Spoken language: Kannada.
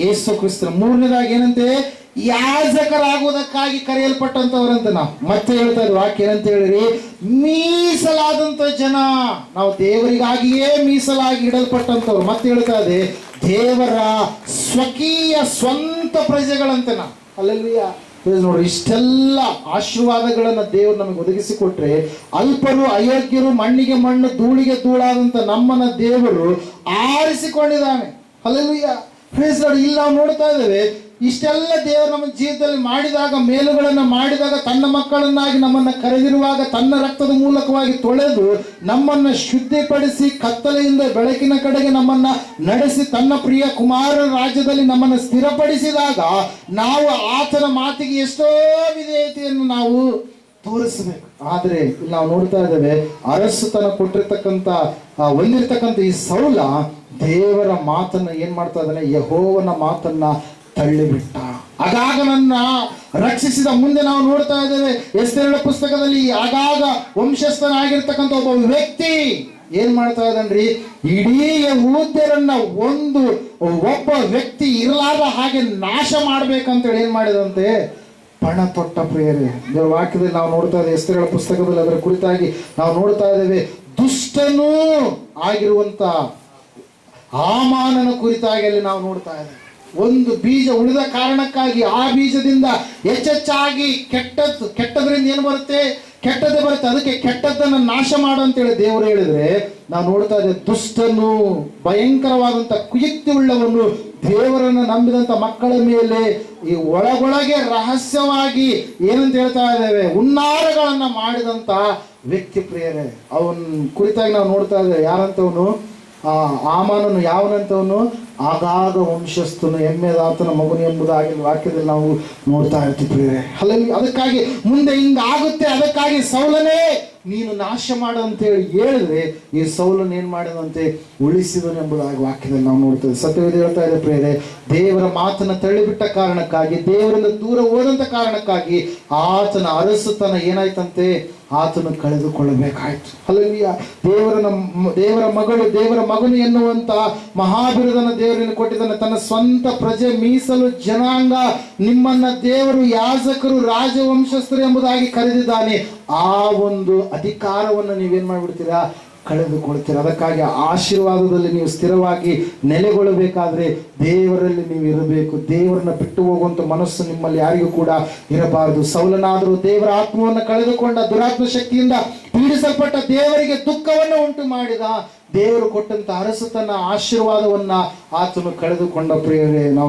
ಯೇಸು ಕ್ರಿಸ್ತನ ಮೂರನೇದಾಗಿ ಏನಂತೆ? ಯಾಜಕರಾಗುವುದಕ್ಕಾಗಿ ಕರೆಯಲ್ಪಟ್ಟಂತವ್ರಂತ ನಾವು. ಮತ್ತೆ ಹೇಳ್ತಾ ಇದ್ವಿ ವಾಕ್ಯ ಏನಂತ ಹೇಳಿರಿ? ಮೀಸಲಾದಂತ ಜನ. ನಾವು ದೇವರಿಗಾಗಿಯೇ ಮೀಸಲಾಗಿ ಇಡಲ್ಪಟ್ಟಂತವ್ರು. ಮತ್ತೆ ಹೇಳ್ತಾ ಇದೆ, ದೇವರ ಸ್ವಕೀಯ ಸ್ವಂತ ಪ್ರಜೆಗಳಂತೆ ನಾವು. ಅಲ್ಲಲ್ಲಿಯ ನೋಡಿ ಇಷ್ಟೆಲ್ಲ ಆಶೀರ್ವಾದಗಳನ್ನ ದೇವರು ನಮಗೆ ಒದಗಿಸಿಕೊಟ್ರೆ ಅಲ್ಪರು ಅಯೋಗ್ಯರು ಮಣ್ಣಿಗೆ ಮಣ್ಣು, ಧೂಳಿಗೆ ಧೂಳಾದಂತ ನಮ್ಮನ್ನ ದೇವರು ಆರಿಸಿಕೊಂಡಿದ್ದಾನೆ. ಅಲ್ಲಲ್ಲಿಯ ನೋಡಿ ಇಲ್ಲಿ ನಾವು ನೋಡ್ತಾ ಇದ್ದೇವೆ. ಇಷ್ಟೆಲ್ಲ ದೇವರು ನಮ್ಮ ಜೀವಿತದಲ್ಲಿ ಮಾಡಿದಾಗ, ಮೇಲುಗಳನ್ನು ಮಾಡಿದಾಗ, ತನ್ನ ಮಕ್ಕಳನ್ನಾಗಿ ನಮ್ಮನ್ನು ಕರೆದಿರುವಾಗ, ತನ್ನ ರಕ್ತದ ಮೂಲಕವಾಗಿ ತೊಳೆದು ನಮ್ಮನ್ನು ಶುದ್ಧಿಪಡಿಸಿ, ಕತ್ತಲೆಯಿಂದ ಬೆಳಕಿನ ಕಡೆಗೆ ನಮ್ಮನ್ನ ನಡೆಸಿ, ತನ್ನ ಪ್ರಿಯ ಕುಮಾರ ರಾಜ್ಯದಲ್ಲಿ ನಮ್ಮನ್ನು ಸ್ಥಿರಪಡಿಸಿದಾಗ, ನಾವು ಆತನ ಮಾತಿಗೆ ಎಷ್ಟೋ ವಿಧೇಯತೆಯನ್ನು ನಾವು ತೋರಿಸಬೇಕು. ಆದರೆ ನಾವು ನೋಡ್ತಾ ಇದ್ದೇವೆ, ಅರಸುತನ ಕೊಟ್ಟಿರ್ತಕ್ಕಂಥ ಹೊಂದಿರ್ತಕ್ಕಂಥ ಈ ಸೌಲ ದೇವರ ಮಾತನ್ನ ಏನ್ ಮಾಡ್ತಾ ಇದ್ದಾನೆ? ಯಹೋವನ ಮಾತನ್ನ ತಳ್ಳಿಬಿಟ್ಟ. ಆಗಾಗ ನನ್ನ ರಕ್ಷಿಸಿದ ಮುಂದೆ ನಾವು ನೋಡ್ತಾ ಇದ್ದೇವೆ ಎಸ್ತೆರಳ ಪುಸ್ತಕದಲ್ಲಿ ಆಗಾಗ ವಂಶಸ್ಥನಾಗಿರ್ತಕ್ಕಂಥ ಒಬ್ಬ ವ್ಯಕ್ತಿ ಏನ್ ಮಾಡ್ತಾ ಇದ್ದಾನ್ರಿ? ಇಡೀ ಯಹೂದ್ಯರನ್ನ ಒಂದು ಒಬ್ಬ ವ್ಯಕ್ತಿ ಇರಲಾದ ಹಾಗೆ ನಾಶ ಮಾಡ್ಬೇಕಂತೇಳಿ ಏನ್ ಮಾಡಿದಂತೆ? ಪಣ ತೊಟ್ಟ ಪ್ರೇರೆ ದೇವರ ವಾಕ್ಯದಲ್ಲಿ ನಾವು ನೋಡ್ತಾ ಇದ್ದೇವೆ ಎಸ್ತೆರಳ ಪುಸ್ತಕದಲ್ಲಿ ಅದರ ಕುರಿತಾಗಿ ನಾವು ನೋಡ್ತಾ ಇದ್ದೇವೆ, ದುಷ್ಟನೂ ಆಗಿರುವಂತ ಹಾಮಾನನ ಕುರಿತಾಗಿ ಅಲ್ಲಿ ನಾವು ನೋಡ್ತಾ ಇದ್ದೇವೆ. ಒಂದು ಬೀಜ ಉಳಿದ ಕಾರಣಕ್ಕಾಗಿ ಆ ಬೀಜದಿಂದ ಹೆಚ್ಚೆಚ್ಚಾಗಿ ಕೆಟ್ಟದ್ದು ಕೆಟ್ಟದ್ರಿಂದ ಏನು ಬರುತ್ತೆ? ಕೆಟ್ಟದ್ದೇ ಬರುತ್ತೆ. ಅದಕ್ಕೆ ಕೆಟ್ಟದ್ದನ್ನ ನಾಶ ಮಾಡು ಅಂತೇಳಿ ದೇವರು ಹೇಳಿದ್ರೆ, ನಾವು ನೋಡ್ತಾ ಇದ್ದೇವೆ, ದುಷ್ಟನು ಭಯಂಕರವಾದಂತ ಕುಯುಕ್ತಿ ಉಳ್ಳವನು ದೇವರನ್ನು ನಂಬಿದಂತ ಮಕ್ಕಳ ಮೇಲೆ ಈ ಒಳಗೊಳಗೆ ರಹಸ್ಯವಾಗಿ ಏನಂತ ಹೇಳ್ತಾ ಇದ್ದೇವೆ, ಹುನ್ನಾರಗಳನ್ನ ಮಾಡಿದಂತ ವ್ಯಕ್ತಿ ಪ್ರಿಯರೇ, ಅವನ ಕುರಿತಾಗಿ ನಾವು ನೋಡ್ತಾ ಇದ್ದೇವೆ, ಯಾರಂತವನು? ಆಮಾನನು ಯಾವನಂತವನು? ಆಗಾಗ ವಂಶಸ್ಥನು ಎಮ್ಮೆದಾತನ ಮಗನು ಎಂಬುದಾಗಿ ವಾಕ್ಯದಲ್ಲಿ ನಾವು ನೋಡ್ತಾ ಇರ್ತೀವಿ ಅಲ್ಲಿ ಅಲ್ಲಲ್ಲಿ ಅದಕ್ಕಾಗಿ ಮುಂದೆ ಹಿಂಗಾಗುತ್ತೆ ಅದಕ್ಕಾಗಿ ಸೌಲನೇ ನೀನು ನಾಶ ಮಾಡು ಅಂತೇಳಿ ಹೇಳಿದ್ರೆ ಈ ಸೌಲನ್ ಏನ್ ಮಾಡಿದಂತೆ ಉಳಿಸಿದನು ಎಂಬುದಾಗಿ ವಾಕ್ಯದಲ್ಲಿ ನಾವು ನೋಡ್ತೇವೆ. ಸತ್ಯವೇದ ಹೇಳ್ತಾ ಇದೆ ಪ್ರೇರೆ ದೇವರ ಮಾತನ್ನ ತಳ್ಳಿಬಿಟ್ಟ ಕಾರಣಕ್ಕಾಗಿ, ದೇವರಿಂದ ದೂರ ಹೋದಂತ ಕಾರಣಕ್ಕಾಗಿ ಆತನ ಅರಸುತನ ಏನಾಯ್ತಂತೆ? ಆತನು ಕಳೆದುಕೊಳ್ಳಬೇಕಾಯ್ತು. ಅಲ್ಲಲ್ಲಿಯ ದೇವರ ದೇವರ ಮಗಳು, ದೇವರ ಮಗನು ಎನ್ನುವಂತ ಮಹಾಬಿರುದನ ದೇವರನ್ನು ಕೊಟ್ಟಿದ್ದಾನೆ, ತನ್ನ ಸ್ವಂತ ಪ್ರಜೆ ಮೀಸಲು ಜನಾಂಗ, ನಿಮ್ಮನ್ನ ದೇವರು ಯಾಜಕರು ರಾಜವಂಶಸ್ಥರು ಎಂಬುದಾಗಿ ಕರೆದಿದ್ದಾನೆ. ಆ ಒಂದು ಅಧಿಕಾರವನ್ನು ನೀವೇನ್ ಮಾಡ್ಬಿಡ್ತೀರಾ? ಕಳೆದುಕೊಳ್ತೀರಾ ಅದಕ್ಕಾಗಿ ಆಶೀರ್ವಾದದಲ್ಲಿ ನೀವು ಸ್ಥಿರವಾಗಿ ನೆಲೆಗೊಳ್ಳಬೇಕಾದ್ರೆ ದೇವರಲ್ಲಿ ನೀವು ಇರಬೇಕು. ದೇವರನ್ನ ಬಿಟ್ಟು ಹೋಗುವಂತ ಮನಸ್ಸು ನಿಮ್ಮಲ್ಲಿ ಯಾರಿಗೂ ಕೂಡ ಇರಬಾರದು. ಸೌಲನಾದರೂ ದೇವರ ಆತ್ಮವನ್ನು ಕಳೆದುಕೊಂಡ ದುರಾತ್ಮ ಶಕ್ತಿಯಿಂದ ಪೀಡಿಸಲ್ಪಟ್ಟ ದೇವರಿಗೆ ದುಃಖವನ್ನು ಉಂಟು ಮಾಡಿದ, ದೇವರು ಕೊಟ್ಟಂತ ಅರಸತನ ಆಶೀರ್ವಾದವನ್ನ ಆತನು ಕಳೆದುಕೊಂಡ ಪ್ರಿಯರೇ, ನಾವು